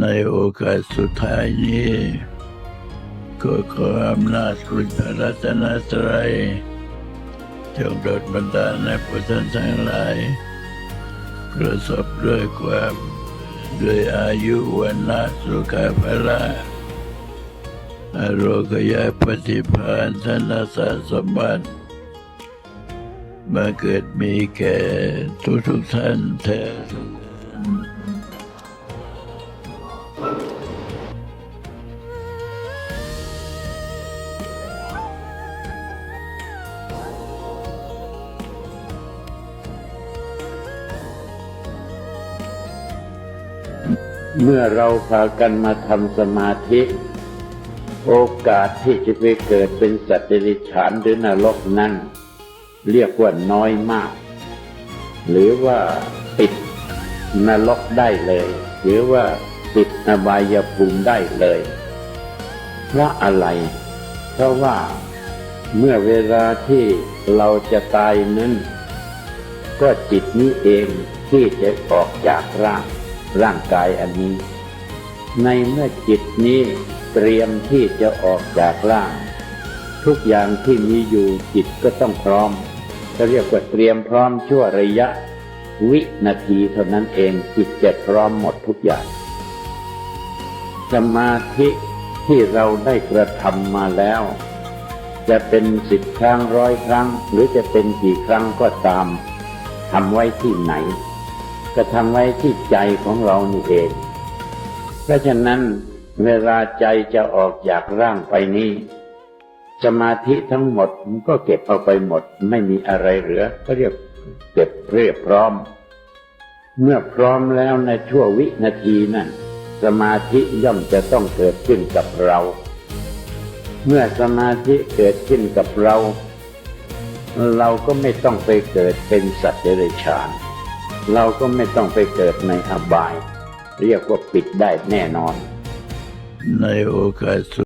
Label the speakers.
Speaker 1: ในโอกาสสุดท้ายนี้ก็ขออำนาจคุณพระรัตนตรัยจงโดดบันดาลให้ผู้ท่านทั้งหลาย ประสบด้วยความด้วยอายุวันนะสุขภาละอโรคยาปฏิภาณธนสาสมบัติมาเกิดมีแก่ทุกทุกท่านเธ
Speaker 2: เมื่อเราพากันมาทำสมาธิ โอกาสที่จะไปเกิดเป็นสัตว์เดรัจฉานหรือนรกนั้น เรียกว่าน้อยมาก หรือว่าปิดนรกได้เลย หรือว่าปิดอบายภูมิได้เลยเพราะอะไร เพราะว่าเมื่อเวลาที่เราจะตายนั้น ก็จิตนี้เองที่จะออกจากร่าง ร่างกายอันนี้ ในเมื่อจิตนี้เตรียมที่จะออกจากร่าง ทุกอย่างที่มีอยู่จิตก็ต้องพร้อมเขาเรียกว่าเตรียมพร้อมชั่วระยะ วินาทีเท่านั้นเองจิตจะพร้อมหมดทุกอย่าง สมาธิที่เราได้กระทำมาแล้ว จะเป็นสิบครั้งร้อยครั้ง หรือจะเป็นกี่ครั้งก็ตามทำไว้ที่ไหน ก็ทำไว้ที่ใจของเรานี่เอง เพราะฉะนั้นเวลาใจจะออกจากร่างไปนี้ สมาธิทั้งหมดมันก็เก็บเอาไปหมด ไม่มีอะไรเหลือ ก็เรียกเก็บเรียบพร้อม เมื่อพร้อมแล้วในชั่ววินาทีนั้นสมาธิย่อมจะต้องเกิดขึ้นกับเรา เมื่อสมาธิเกิดขึ้นกับเรา เราก็ไม่ต้องไปเกิดเป็นสัตว์เดรัจฉาน เราก็ไม่ต้องไปเกิดในอบาย เรียกว่าปิดได้แน่นอน
Speaker 1: ในโอกาส